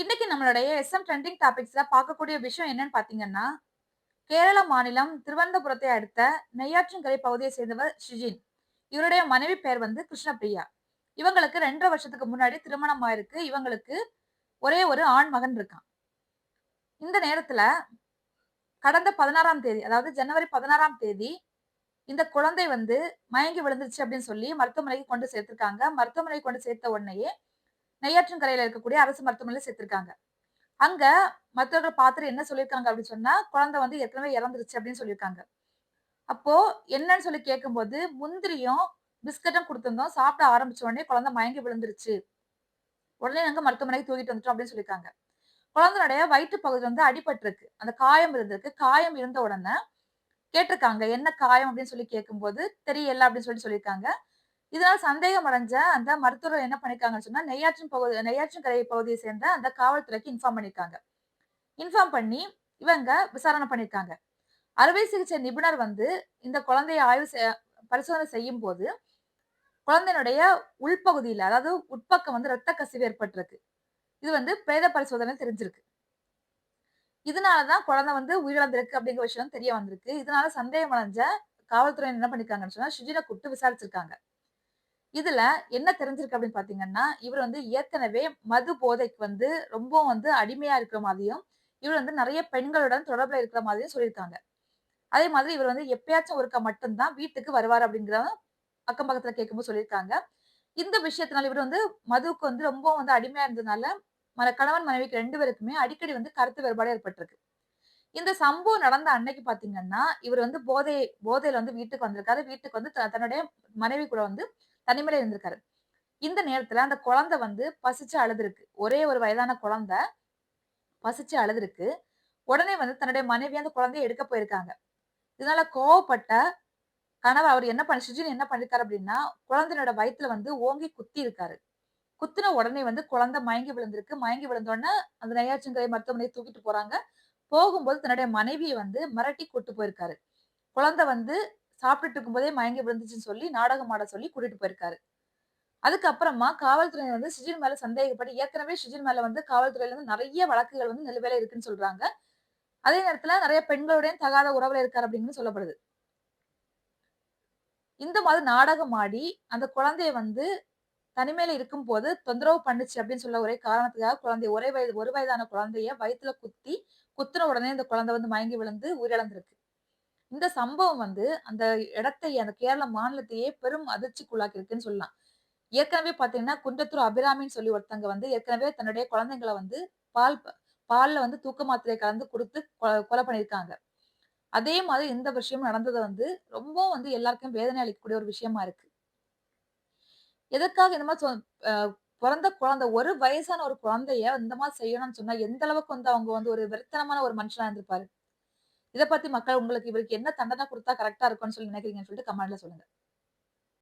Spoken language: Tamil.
இன்னைக்கு நம்மளுடைய எஸ்எம் ட்ரெண்டிங் டாபிக்ஸ்ல பார்க்கக்கூடிய விஷயம் என்னன்னு பாத்தீங்கன்னா கேரள மாநிலம் திருவனந்தபுரத்தை அடுத்த நெய்யாற்றங்கரை பகுதியை சேர்ந்தவர் ஷிஜின். இவருடைய மனைவி பெயர் வந்து கிருஷ்ணபிரியா இவங்களுக்கு ரெண்டரை வருஷத்துக்கு முன்னாடி திருமணம் ஆயிருக்கு. இவங்களுக்கு ஒரே ஒரு ஆண் மகன் இருக்கான். இந்த நேரத்துல கடந்த பதினாறாம் தேதி அதாவது ஜனவரி பதினாறாம் தேதி இந்த குழந்தை வந்து மயங்கி விழுந்துருச்சு அப்படின்னு சொல்லி மருத்துவமனைக்கு கொண்டு சேர்த்திருக்காங்க. மருத்துவமனைக்கு கொண்டு சேர்த்த உடனேயே நெய்யாற்றின்கரையில இருக்கக்கூடிய அரசு மருத்துவமனையில சேர்த்திருக்காங்க. அங்க மருத்துவர்கள் பார்த்துட்டு என்ன சொல்லியிருக்காங்க அப்படின்னு சொன்னா குழந்தை வந்து ஏற்கனவே இறந்துருச்சு அப்படின்னு சொல்லியிருக்காங்க. அப்போ என்னன்னு சொல்லி கேட்கும்போது முந்திரியும் பிஸ்கட்டும் கொடுத்துருந்தோம். சாப்பிட ஆரம்பிச்ச உடனே குழந்தை மயங்கி விழுந்துருச்சு. உடனே நாங்க மருத்துவமனைக்கு தூக்கிட்டு வந்துட்டோம் அப்படின்னு சொல்லியிருக்காங்க. குழந்தையுடைய வயிற்று பகுதி வந்து அடிபட்டிருக்கு. அந்த காயம் இருந்திருக்கு. காயம் இருந்த உடனே கேட்டிருக்காங்க என்ன காயம் அப்படின்னு சொல்லி கேட்கும்போது தெரியல அப்படின்னு சொல்லி சொல்லியிருக்காங்க. இதனால சந்தேகம் அடைஞ்ச அந்த மருத்துவர் என்ன பண்ணிருக்காங்கன்னு சொன்னா நெய்யாற்றின் பகுதி நெய்யாற்றின் கரை பகுதியை சேர்ந்த அந்த காவல்துறைக்கு இன்ஃபார்ம் பண்ணிருக்காங்க. இன்ஃபார்ம் பண்ணி இவங்க விசாரணை பண்ணிருக்காங்க. அறுவை சிகிச்சை நிபுணர் வந்து இந்த குழந்தையை ஆய்வு செ- பரிசோதனை செய்யும் போது குழந்தையினுடைய உள்பகுதியில அதாவது உட்பக்கம் வந்து ரத்த கசிவு ஏற்பட்டிருக்கு. இது வந்து பிரேத பரிசோதனை தெரிஞ்சிருக்கு. இதனாலதான் குழந்தை வந்து உயிரிழந்திருக்கு அப்படிங்கிற விஷயம் தெரிய வந்திருக்கு. இதனால சந்தேகம் அடைஞ்ச காவல்துறை என்ன பண்ணிருக்காங்கன்னு சொன்னா ஷிஜினை கூப்பிட்டு விசாரிச்சிருக்காங்க. இதுல என்ன தெரிஞ்சிருக்கு அப்படின்னு பாத்தீங்கன்னா இவர் வந்து ஏற்கனவே மது போதைக்கு வந்து ரொம்ப வந்து அடிமையா இருக்கிற மாதிரியும் இவர் வந்து நிறைய பெண்களுடன் தொடர்புல இருக்கிற மாதிரியும் சொல்லியிருக்காங்க. அதே மாதிரி இவர் வந்து எப்பயாச்சும் ஒருக்கா மட்டும்தான் வீட்டுக்கு வருவார் அப்படிங்கிறத அக்கம் பக்கத்துல கேட்கும்போது சொல்லியிருக்காங்க. இந்த விஷயத்தினால இவர் வந்து மதுவுக்கு வந்து ரொம்ப வந்து அடிமையா இருந்ததுனால மன கணவன் மனைவிக்கு ரெண்டு பேருக்குமே அடிக்கடி வந்து கருத்து வேறுபாடு ஏற்பட்டிருக்கு. இந்த சம்பவம் நடந்த அன்னைக்கு பாத்தீங்கன்னா இவர் வந்து போதை போதையில வந்து வீட்டுக்கு வந்திருக்காரு. வீட்டுக்கு வந்து த- தன்னுடைய மனைவி கூட வந்து தனிமையில இருந்திருக்காரு. இந்த நேரத்துல அந்த குழந்தை வந்து பசிச்சு அழுதுருக்கு. ஒரே ஒரு வயதான குழந்தை பசிச்சு அழுதுருக்கு. உடனே வந்து தன்னுடைய மனைவி அந்த குழந்தைய எடுக்க போயிருக்காங்க. இதனால கோவப்பட்ட கணவர் அவர் என்ன பண்ண சுஜின் என்ன பண்ணிருக்காரு அப்படின்னா குழந்தையோட வயிற்றுல வந்து ஓங்கி குத்தி இருக்காரு குத்தின உடனே வந்து குழந்தை மயங்கி விழுந்திருக்கு. மயங்கி விழுந்த உடனே அந்த நையாற்றின்கரை மருத்துவமனையை தூக்கிட்டு போறாங்க. போகும்போது தன்னுடைய மனைவியை வந்து மிரட்டி கூட்டு போயிருக்காரு. குழந்தை வந்து சாப்பிட்டுட்டு இருக்கும்போதே மயங்கி விழுந்துச்சுன்னு சொல்லி நாடகம் ஆட சொல்லி கூட்டிட்டு போயிருக்காரு. அதுக்கப்புறமா காவல்துறையினர் வந்து சுஜின் மேல சந்தேகப்பட்டு ஏற்கனவே சுஜின் மேல வந்து காவல்துறையில இருந்து நிறைய வழக்குகள் வந்து நிலுவையில இருக்குன்னு சொல்றாங்க. அதே நேரத்துல நிறைய பெண்களுடைய தகாத உறவுல இருக்காரு அப்படின்னு சொல்லப்படுது. இந்த மாதிரி நாடகம் ஆடி அந்த குழந்தைய வந்து தனிமையில இருக்கும்போது தொந்தரவு பண்ணுச்சு அப்படின்னு சொல்ல ஒரே காரணத்துக்காக குழந்தை ஒரே வயது ஒரு வயதான குழந்தைய வயிற்றுல குத்தி குத்துன உடனே இந்த குழந்தை வந்து மயங்கி விழுந்து உயிரிழந்திருக்கு. இந்த சம்பவம் வந்து அந்த இடத்தை அந்த கேரள மாநிலத்தையே பெரும் அதிர்ச்சிக்குள்ளாக்கி இருக்குன்னு சொல்லலாம். ஏற்கனவே பாத்தீங்கன்னா குன்றத்தூர் அபிராமின்னு சொல்லி ஒருத்தங்க வந்து ஏற்கனவே தன்னுடைய குழந்தைங்களை வந்து பால் பால்ல வந்து தூக்க மாத்திரை கலந்து கொடுத்து கொ- கொலை பண்ணியிருக்காங்க. அதே மாதிரி இந்த விஷயம் நடந்தது வந்து ரொம்ப வந்து எல்லாருக்கும் வேதனை அளிக்கக்கூடிய ஒரு விஷயமா இருக்கு. எதற்காக இந்த மாதிரி சொ- பிறந்த குழந்தை ஒரு வயசான ஒரு குழந்தைய இந்த மாதிரி செய்யணும்னு சொன்னா எந்த அளவுக்கு வந்து அவங்க வந்து ஒரு வெறித்தனமான ஒரு மனுஷனா இருந்திருப்பாரு? இத பத்தி மக்கள் உங்களுக்கு இவருக்கு என்ன தண்டனை கொடுத்தா கரெக்டா இருக்கும்னு சொல்லி நினைக்கிறீங்கன்னு சொல்லிட்டு கமெண்ட்ல சொல்லுங்க.